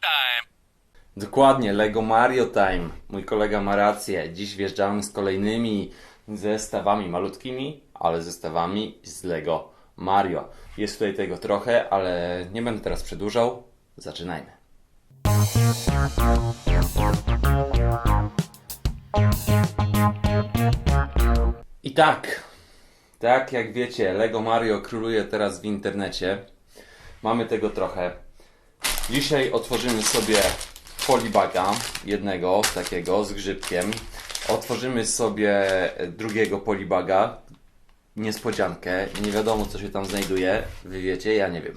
time. Dokładnie, Lego Mario Time. Mój kolega ma rację. Dziś wjeżdżamy z kolejnymi zestawami malutkimi, ale zestawami z Lego Mario. Jest tutaj tego trochę, ale nie będę teraz przedłużał. Zaczynajmy. I tak, tak jak wiecie, Lego Mario króluje teraz w internecie. Mamy tego trochę. Dzisiaj otworzymy sobie polibaga, jednego takiego z grzybkiem. Otworzymy sobie drugiego polibaga, niespodziankę. Nie wiadomo co się tam znajduje. Wy wiecie, ja nie wiem.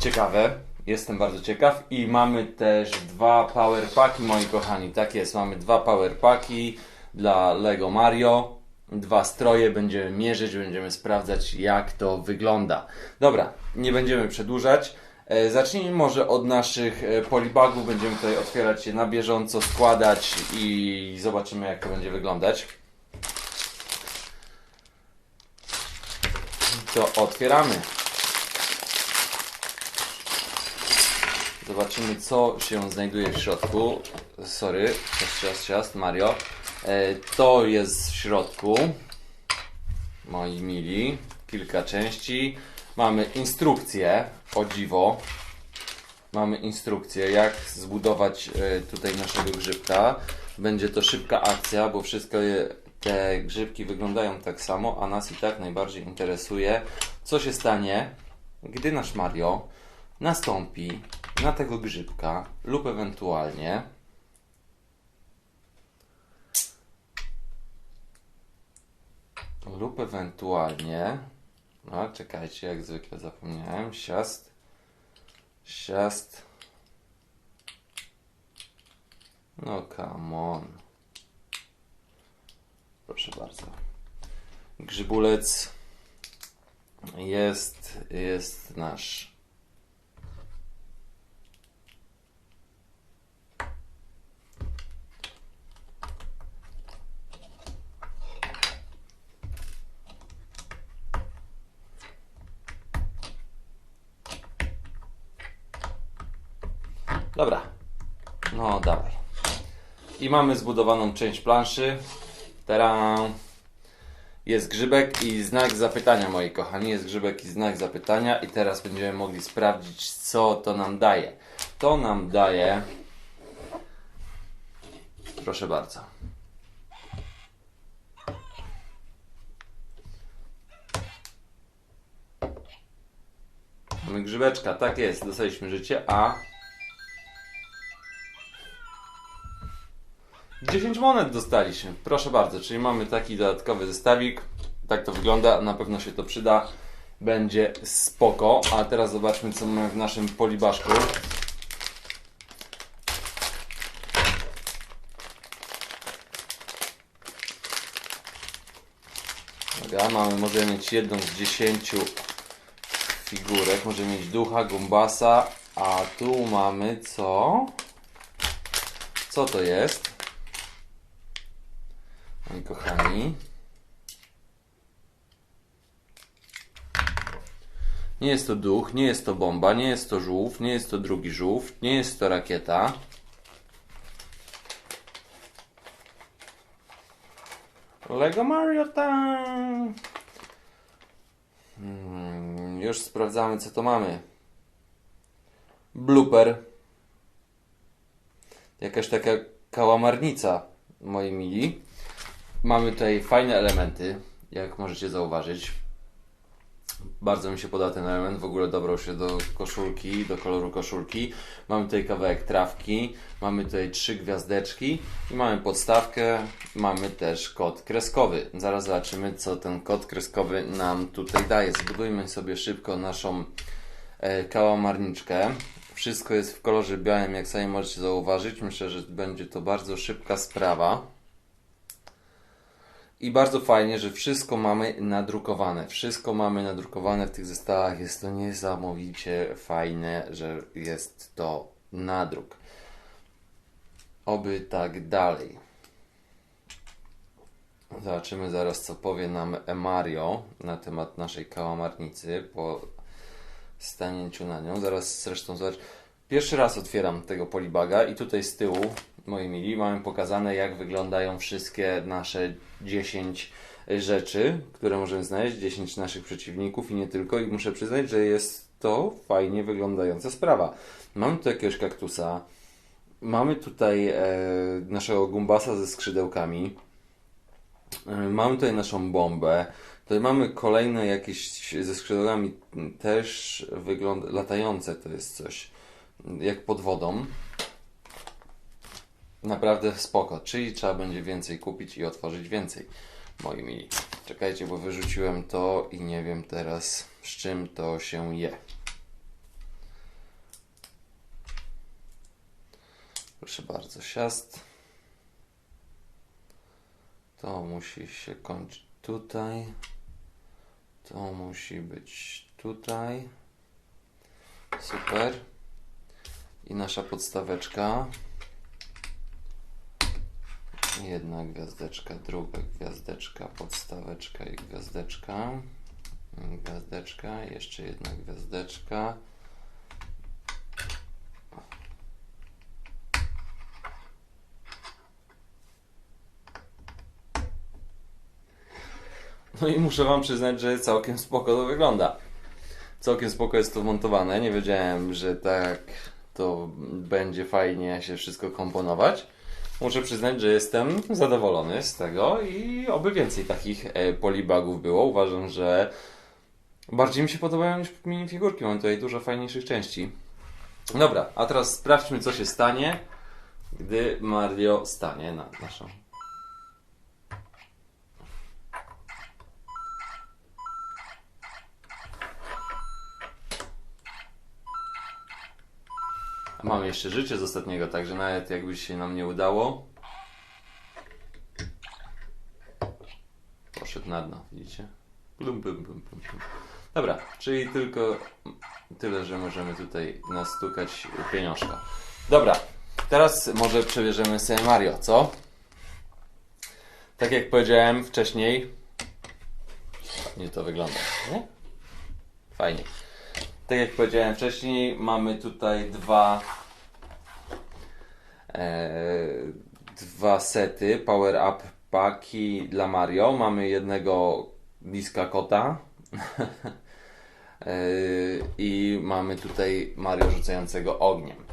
Ciekawe, jestem bardzo ciekaw. I mamy też dwa power packi, moi kochani. Tak jest, mamy dwa power packi dla Lego Mario. Dwa stroje, będziemy mierzyć, będziemy sprawdzać jak to wygląda. Dobra, nie będziemy przedłużać. E, Zacznijmy może od naszych e, polibagów. Będziemy tutaj otwierać je na bieżąco, składać i zobaczymy jak to będzie wyglądać. To otwieramy. Zobaczymy co się znajduje w środku. Sorry, ciast, ciast, ciast, Mario. E, To jest w środku. Moi mili. Kilka części. Mamy instrukcję, o dziwo. Mamy instrukcję, jak zbudować e, tutaj naszego grzybka. Będzie to szybka akcja, bo wszystkie te grzybki wyglądają tak samo, a nas i tak najbardziej interesuje, co się stanie, gdy nasz Mario nastąpi na tego grzybka lub ewentualnie lub ewentualnie no, czekajcie, jak zwykle zapomniałem. Siast. Siast. No, come on. Proszę bardzo. Grzybulec jest, jest nasz. Dobra. No, dawaj. I mamy zbudowaną część planszy. Teraz jest grzybek i znak zapytania, moi kochani. Jest grzybek i znak zapytania. I teraz będziemy mogli sprawdzić, co to nam daje. To nam daje. Proszę bardzo. Mamy grzybeczka, tak jest, dostaliśmy życie, a 10 monet dostaliśmy. Proszę bardzo, czyli mamy taki dodatkowy zestawik. Tak to wygląda, na pewno się to przyda. Będzie spoko. A teraz zobaczmy, co mamy w naszym polibaszku. Dobra, mamy, możemy mieć jedną z 10 figurek. Możemy mieć ducha, gumbasa, a tu mamy co? Co to jest? Kochani. Nie jest to duch, nie jest to bomba, nie jest to żółw, nie jest to drugi żółw, nie jest to rakieta. Lego Mario Time! Hmm, już sprawdzamy co to mamy. Blooper. Jakaś taka kałamarnica, moi mili. Mamy tutaj fajne elementy, jak możecie zauważyć. Bardzo mi się podoba ten element, w ogóle dobrał się do koszulki, do koloru koszulki. Mamy tutaj kawałek trawki, mamy tutaj trzy gwiazdeczki i mamy podstawkę, mamy też kod kreskowy. Zaraz zobaczymy, co ten kod kreskowy nam tutaj daje. Zbudujmy sobie szybko naszą e, kałamarniczkę. Wszystko jest w kolorze białym, jak sami możecie zauważyć. Myślę, że będzie to bardzo szybka sprawa. I bardzo fajnie, że wszystko mamy nadrukowane. Wszystko mamy nadrukowane w tych zestawach. Jest to niesamowicie fajne, że jest to nadruk. Oby tak dalej. Zobaczymy zaraz, co powie nam Mario na temat naszej kałamarnicy po stanięciu na nią. Zaraz zresztą zobacz. Pierwszy raz otwieram tego polibaga i tutaj z tyłu, moi mili, mamy pokazane jak wyglądają wszystkie nasze 10 rzeczy, które możemy znaleźć, 10 naszych przeciwników i nie tylko. I muszę przyznać, że jest to fajnie wyglądająca sprawa. Mamy tu jakiegoś kaktusa, mamy tutaj e, naszego gumbasa ze skrzydełkami, e, mamy tutaj naszą bombę, tutaj mamy kolejne jakieś ze skrzydełkami. Też wygląda, latające to jest coś jak pod wodą. Naprawdę spoko, czyli trzeba będzie więcej kupić i otworzyć więcej, moi mili. Czekajcie, bo wyrzuciłem to i nie wiem teraz z czym to się je. Proszę bardzo, siast. To musi się kończyć tutaj. To musi być tutaj. Super. I nasza podstaweczka. Jedna gwiazdeczka, druga gwiazdeczka, podstaweczka i gwiazdeczka. Gwiazdeczka, jeszcze jedna gwiazdeczka. No i muszę Wam przyznać, że całkiem spoko to wygląda. Całkiem spoko jest to montowane. Nie wiedziałem, że tak to będzie fajnie się wszystko komponować. Muszę przyznać, że jestem zadowolony z tego i oby więcej takich e, polibagów było. Uważam, że bardziej mi się podobają niż minifigurki. Mam tutaj dużo fajniejszych części. Dobra, a teraz sprawdźmy, co się stanie, gdy Mario stanie na naszą Mamy jeszcze życie z ostatniego, także nawet jakby się nam nie udało. Poszedł na dno, widzicie? Plum, plum, plum, plum, plum. Dobra, czyli tylko tyle, że możemy tutaj nastukać pieniążka. Dobra, teraz może przebierzemy sobie Mario, co? Tak jak powiedziałem wcześniej, nie to wygląda, nie? Fajnie. Tak jak powiedziałem wcześniej, mamy tutaj dwa e, dwa sety Power Up Paki dla Mario. Mamy jednego bliska kota e, i mamy tutaj Mario rzucającego ogniem.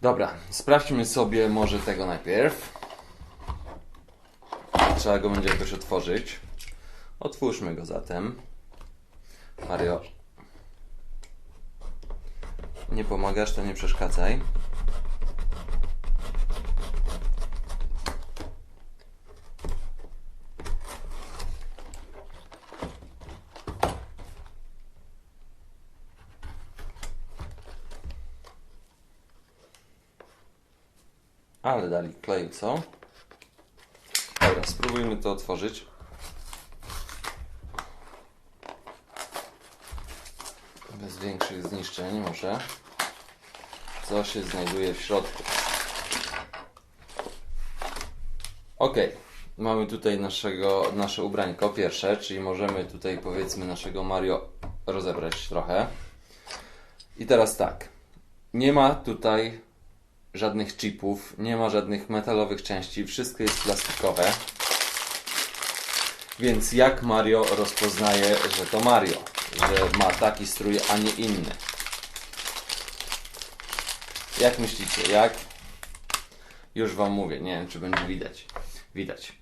Dobra, sprawdźmy sobie może tego najpierw. Trzeba go będzie jakoś otworzyć. Otwórzmy go zatem. Mario, nie pomagasz, to nie przeszkadzaj. Ale dali kleju, co? Dobra, spróbujmy to otworzyć. Większych zniszczeń może. Co się znajduje w środku? Ok, mamy tutaj naszego, nasze ubrańko pierwsze, czyli możemy tutaj powiedzmy naszego Mario rozebrać trochę. I teraz tak, nie ma tutaj żadnych chipów, nie ma żadnych metalowych części, wszystko jest plastikowe. Więc jak Mario rozpoznaje, że to Mario? Że ma taki strój, a nie inny? Jak myślicie, jak? Już Wam mówię, nie wiem czy będzie widać. Widać.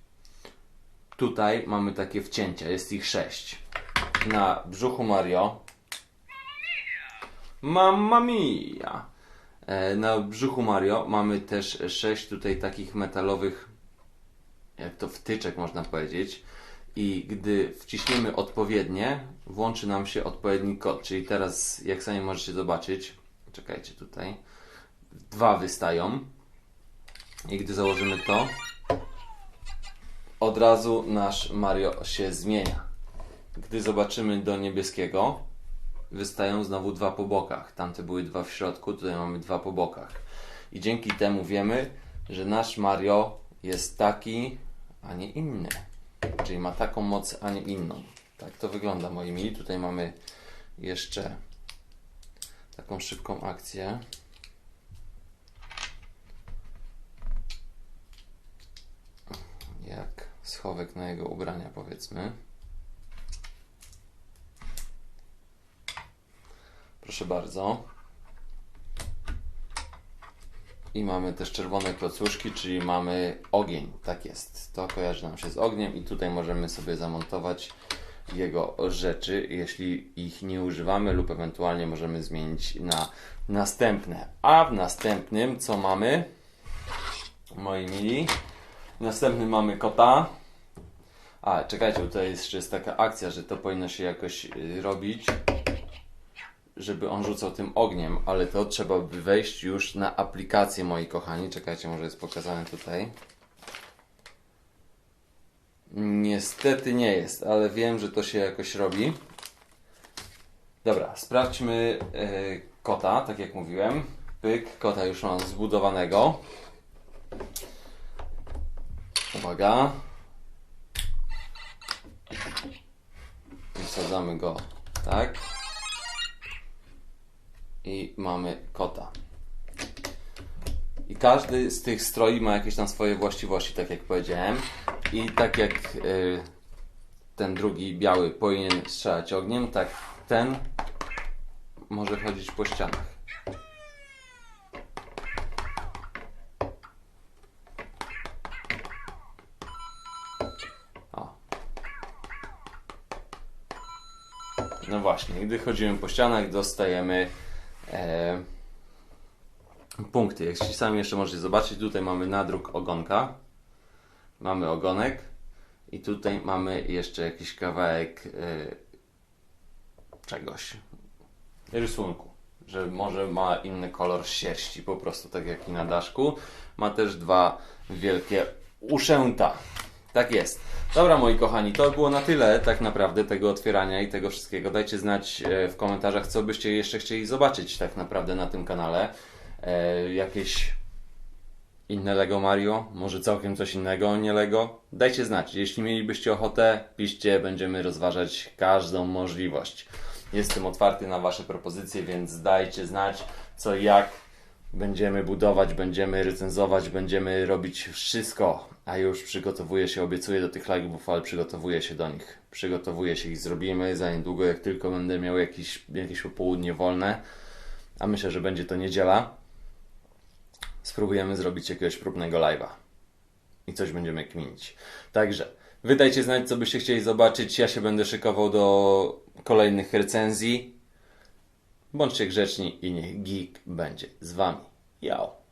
Tutaj mamy takie wcięcia, jest ich sześć. Na brzuchu Mario. Mamma mia! E, Na brzuchu Mario mamy też sześć tutaj takich metalowych, jak to wtyczek można powiedzieć. I gdy wciśniemy odpowiednie, włączy nam się odpowiedni kod. Czyli teraz, jak sami możecie zobaczyć, czekajcie tutaj, dwa wystają. I gdy założymy to, od razu nasz Mario się zmienia. Gdy zobaczymy do niebieskiego, wystają znowu dwa po bokach. Tamte były dwa w środku, tutaj mamy dwa po bokach. I dzięki temu wiemy, że nasz Mario jest taki, a nie inny. Czyli ma taką moc, a nie inną. Tak to wygląda, moi mili. Tutaj mamy jeszcze taką szybką akcję. Jak schowek na jego ubrania, powiedzmy. Proszę bardzo. I mamy też czerwone klocuszki, czyli mamy ogień. Tak jest. To kojarzy nam się z ogniem i tutaj możemy sobie zamontować jego rzeczy, jeśli ich nie używamy lub ewentualnie możemy zmienić na następne. A w następnym co mamy? Moi mili. W następnym mamy kota. A, czekajcie, tutaj jeszcze jest taka akcja, że to powinno się jakoś y, robić żeby on rzucał tym ogniem, ale to trzeba by wejść już na aplikację, moi kochani. Czekajcie, może jest pokazane tutaj. Niestety nie jest, ale wiem, że to się jakoś robi. Dobra, sprawdźmy e, kota, tak jak mówiłem. Pyk, kota już mam zbudowanego. Uwaga. Wsadzamy go tak i mamy kota. I każdy z tych stroi ma jakieś tam swoje właściwości, tak jak powiedziałem. I tak jak y, ten drugi biały powinien strzelać ogniem, tak ten może chodzić po ścianach. O. No właśnie, gdy chodzimy po ścianach, dostajemy e, punkty. Jak sami jeszcze możecie zobaczyć, tutaj mamy nadruk ogonka. Mamy ogonek i tutaj mamy jeszcze jakiś kawałek e, czegoś. Rysunku. Że może ma inny kolor sierści, po prostu tak jak i na daszku. Ma też dwa wielkie uszęta. Tak jest. Dobra, moi kochani, to było na tyle tak naprawdę tego otwierania i tego wszystkiego. Dajcie znać e, w komentarzach, co byście jeszcze chcieli zobaczyć tak naprawdę na tym kanale. E, jakieś inne Lego Mario, może całkiem coś innego, nie Lego. Dajcie znać, jeśli mielibyście ochotę, piszcie, będziemy rozważać każdą możliwość. Jestem otwarty na Wasze propozycje, więc dajcie znać, co jak będziemy budować, będziemy recenzować, będziemy robić wszystko. A już przygotowuję się, obiecuję do tych live'ów, ale przygotowuję się do nich. Przygotowuję się i zrobimy za niedługo, jak tylko będę miał jakieś, jakieś popołudnie wolne. A myślę, że będzie to niedziela. Spróbujemy zrobić jakiegoś próbnego live'a. I coś będziemy kminić. Także, wy dajcie znać, co byście chcieli zobaczyć. Ja się będę szykował do kolejnych recenzji. Bądźcie grzeczni i niech geek będzie z wami. Yo!